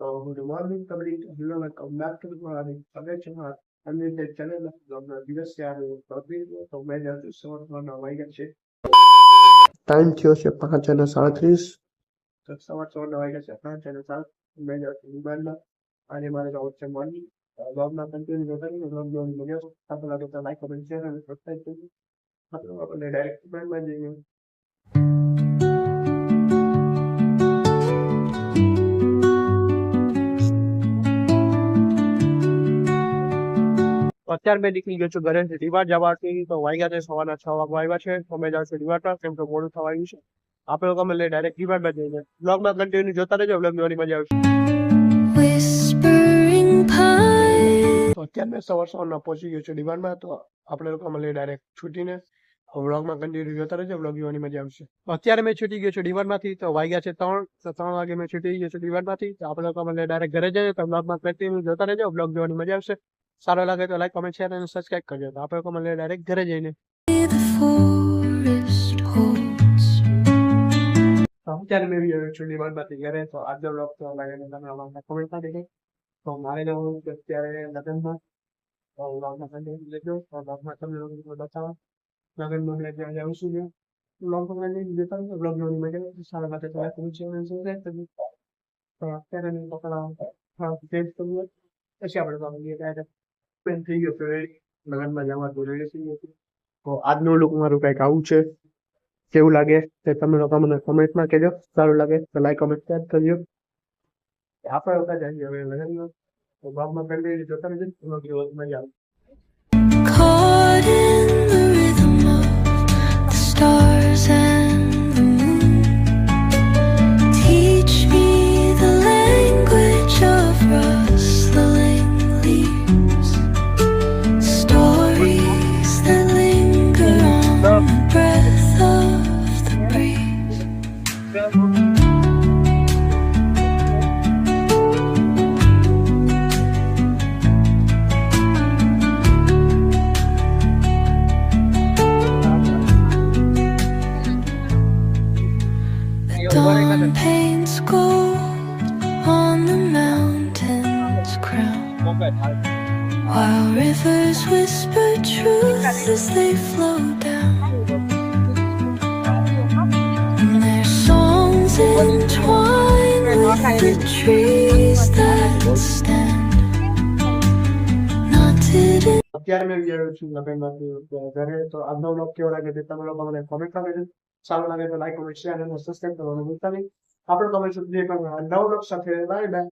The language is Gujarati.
So good morning, coming hello, welcome back to the morning. Channel. I'm in the channel of the દિવસ ત્યારે તો મેં જતું છે. ટાઈમ થયો છે પાંચ અને સાડત્રીસ. તો સવાર સવારના વાગ્યા છે પાંચ અને સાત મેં જતું મોબાઈલમાં આજે મારે જવું છે મોર્નિંગ લોગમાં કન્ટિન્યુ રહીને લોગ મજા આવશે સારું લાગે તો લાઈક કમેન્ટ શેર અને સબસ્ક્રાઈબ કરજો આપણે આપણે ડાયરેક્ટ કમેન્ટમાં જઈએ અત્યારે મેં નીકળી ગયો છું ઘરે રિવાર જવાથી તો વાગ્યા છે સવારના છ વાગવા આવ્યા છે. તો મેં જાઉં છું રિવારમાં કેમ કે મોડું થવા આવ્યું છે. આપણે લોકો અમે ડાયરેક્ટ રિવારમાં જઈએ બ્લોગમાં કન્ટિન્યુ જોતા રહેજો બ્લોગ જોવાની મજા આવશે. તો અત્યારે મેં સવાર સવારના પહોંચી ગયો છું ડિમાન્ડમાં તો આપણે લોકો મળીએ ડાયરેક્ટ છૂટીને વ્લોગમાં કન્ટિન્યુ જોતા રહેજો વ્લોગ જોવાની મજા આવશે. અત્યારે મેં છૂટી ગયો છું ડિમાન્ડમાંથી તો વાગ્યા છે ત્રણ તો ત્રણ વાગે મેં છૂટી ગયો છું ડિમાન્ડમાંથી તો આપણે લોકો મળીએ ડાયરેક્ટ ઘરે જઈએ તો વ્લોગમાં કન્ટિન્યુ જોતા રહેજો વ્લોગ જોવાની મજા આવશે. સારો લાગે તો લાઈક કોમેન્ટ શેર અને સબસ્ક્રાઈબ કરજો. તો આપણે મળીએ ડાયરેક્ટ ઘરે જઈને. અત્યારે મેં બી છું ડિમાન્ડમાંથી ઘરે. તો આજનો બ્લોગ તો લાગે તો તમે અમારા કોમેન્ટમાં દેખે તો મારે જવું અત્યારે લગ્નમાં. તો વ્લોગમાં કન્ટિન્યુ લેજો તો વ્લોગમાં તમને લોકો બતાવવા. લગ્નમાં એટલે ત્યાં જાઉં છું. મજા સારા માટે તો લાઈક કમેન્ટ અને અત્યારે મેં પકડા હા ચેન્જ કરવું પછી આપણે પેન થઈ ગયો રેડી લગ્નમાં જવા તો રેડી તો આજનું લુક મારું કંઈક આવું છે. કેવું લાગે તે તમે લોકો મને કોમેન્ટમાં કહેજો. સારું લાગે તો લાઈક કમેન્ટ શેર કરજો. આપણે લોકો જઈએ હવે લગ્નમાં. તો બાપમાં પહેલી જોતા રહેજો. મજા આવે. Dawn paints gold on the mountain's crown. While rivers whisper truth as they flow down. And their songs entwine with the trees અત્યારે મેં વિચાર્યું છું લગ્નમાંથી ઘરે. તો આજનો બ્લોગ કેવો લાગે તે તમે લોકો મને કોમેન્ટ કરજો. સારું લાગે તો લાઈક કરો શેર અને સબસ્ક્રાઈબ કરવાનું ભૂલતા નહીં. આપણે તમે સુધી નવો બ્લોગ સાથે. Bye bye